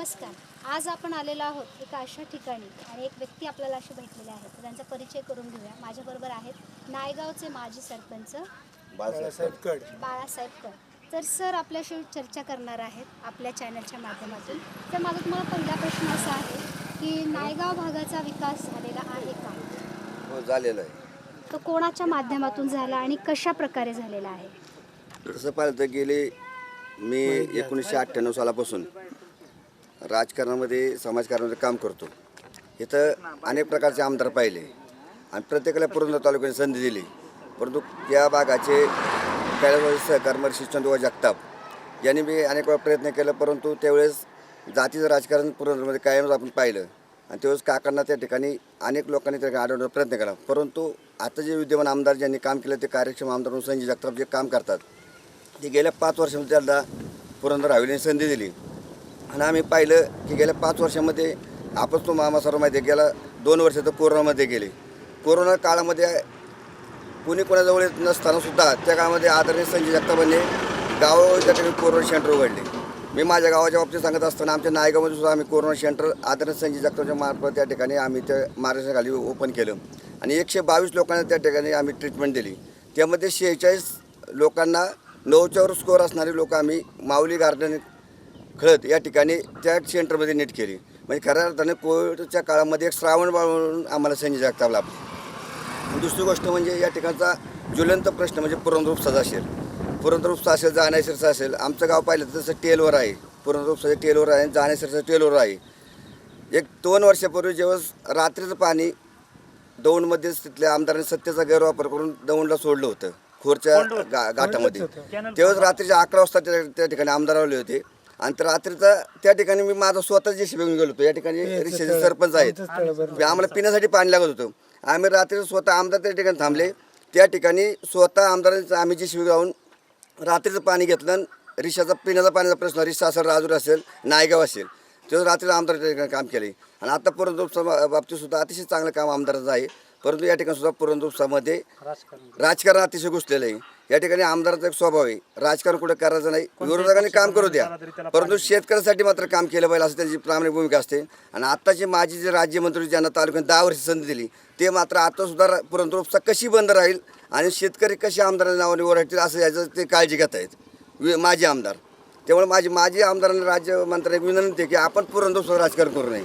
नमस्कार. आज आपण आलेलो आहोत एका अशा ठिकाणी आणि एक व्यक्ती आपल्याला असे भेटलेले आहेत. तर त्यांचा परिचय करून घेऊया. माझ्याबरोबर आहेत नायगावचे माजी सरपंच बाळासाहेब कड. बाळासाहेब तर सर आपल्याशी चर्चा करणार आहेत आपल्या चॅनलच्या माध्यमातून. तर माझा तुम्हाला पहिला प्रश्न असा आहे की नायगाव भागाचा विकास झालेला आहे का? हो झालेलं आहे. तो कोणाच्या माध्यमातून झाला आणि कशा प्रकारे झालेला आहे? तसं पाहिलं तर गेले मी एकोणीसशे अठ्ठ्याण्णव सालापासून. राजकारणामध्ये समाजकारणामध्ये काम करतो. इथं अनेक प्रकारचे आमदार पाहिले. आणि प्रत्येकाला पुरंदर तालुक्याने संधी दिली. परंतु या भागाचे कैलासवासी सहकार मर्शी जगताप यांनी मी अनेक वेळा प्रयत्न केला परंतु त्यावेळेस जातीचं राजकारण पुरंदरमध्ये कायमच आपण पाहिलं. आणि त्यावेळेस काकांना त्या ठिकाणी अनेक लोकांनी त्या ठिकाणी प्रयत्न केला. परंतु आता जे विद्यमान आमदार ज्यांनी काम केलं ते कार्यक्षम आमदार म्हणून संजय जगताप जे काम करतात ते गेल्या पाच वर्षामध्ये त्यांना पुरंदर हवेलीने संधी दिली. आणि आम्ही पाहिलं की गेल्या पाच वर्षामध्ये आपण तो मामा सर्व माहिती गेला दोन वर्ष तर कोरोनामध्ये गेले. कोरोना काळामध्ये कोणी कोणाजवळ येत नसतानासुद्धा त्या काळामध्ये आदरणीय संजय जगतापांनी गावाच्या त्या ठिकाणी कोरोना सेंटर उघडले. मी माझ्या गावाच्या बाबतीत सांगत असताना आमच्या नायगावमध्ये सुद्धा आम्ही कोरोना सेंटर आदरणीय संजय जगतापच्या मार्फत त्या ठिकाणी आम्ही त्या मार्गदर्शनाखाली ओपन केलं. आणि एकशे बावीस लोकांना त्या ठिकाणी आम्ही ट्रीटमेंट दिली. त्यामध्ये शेहेचाळीस लोकांना नऊच्यावर स्कोअर असणारी लोक आम्ही माऊली गार्डन खळत या ठिकाणी त्या सेंटरमध्ये नीट केली. म्हणजे खऱ्या अर्थाने कोविडच्या काळामध्ये एक श्रावण बाळ म्हणून आम्हाला संजय जगताप लाभला. दुसरी गोष्ट म्हणजे या ठिकाणचा ज्वलंत प्रश्न म्हणजे असेल पुरंदर उपसा असेल जाण्याशिरसा असेल आमचं गाव पाहिलं तर तसं टेलवर आहे. पुरंदर उपसाचं टेलवर आहे आणि जाण्याशिरसा टेलवर आहे. एक दोन वर्षापूर्वी जेव्हा रात्रीचं पाणी दौंडमध्येच तिथल्या आमदारांनी सत्तेचा गैरवापर करून दौंडला सोडलं होतं. खोरच्या गा घाटामध्ये. तेव्हाच रात्रीच्या अकरा वाजता त्या त्या ठिकाणी आमदार आले होते. आणि रात्रीचा त्या ठिकाणी मी माझा स्वतः जे घेऊन गेलो होतो. या ठिकाणी रिक्षाचे सरपंच आहेत. आम्हाला पिण्यासाठी पाणी लागत होतं. आम्ही रात्री स्वतः आमदार त्या ठिकाणी थांबले. त्या ठिकाणी स्वतः आमदारांचं आम्ही जे जाऊन रात्रीचं पाणी घेतलं रिक्षाचा पिण्याचा पाण्याचा प्रश्न रिक्षा असेल राजूर असेल नायगाव असेल तेव्हा रात्री आमदार त्या ठिकाणी काम केले. आणि आता पुरंदर बाबतीत सुद्धा अतिशय चांगलं काम आमदाराचं आहे. परंतु या ठिकाणी सुद्धा पुरंदर राजकारण. अतिशय घुसलेलं आहे. या ठिकाणी आमदाराचा एक स्वभाव आहे. राजकारण कुठं करायचं नाही. विरोधकांनी काम करू द्या. परंतु शेतकऱ्यासाठी मात्र काम केलं पाहिजे असं त्यांची प्रामाणिक भूमिका असते. आणि आत्ताचे माजी जे राज्यमंत्री ज्यांना तालुक्यात दहा वर्ष संधी दिली ते मात्र आता सुद्धा उपसा कशी बंद राहील आणि शेतकरी कशी आमदारांच्या नावाने ओरडतील असं याचं ते काळजी घेत आहेत. माजी आमदार. त्यामुळे माझी माजी आमदारांना राज्यमंत्र्यांना विनंती आहे की आपण पुरंदर उपसा राजकारण करू नये.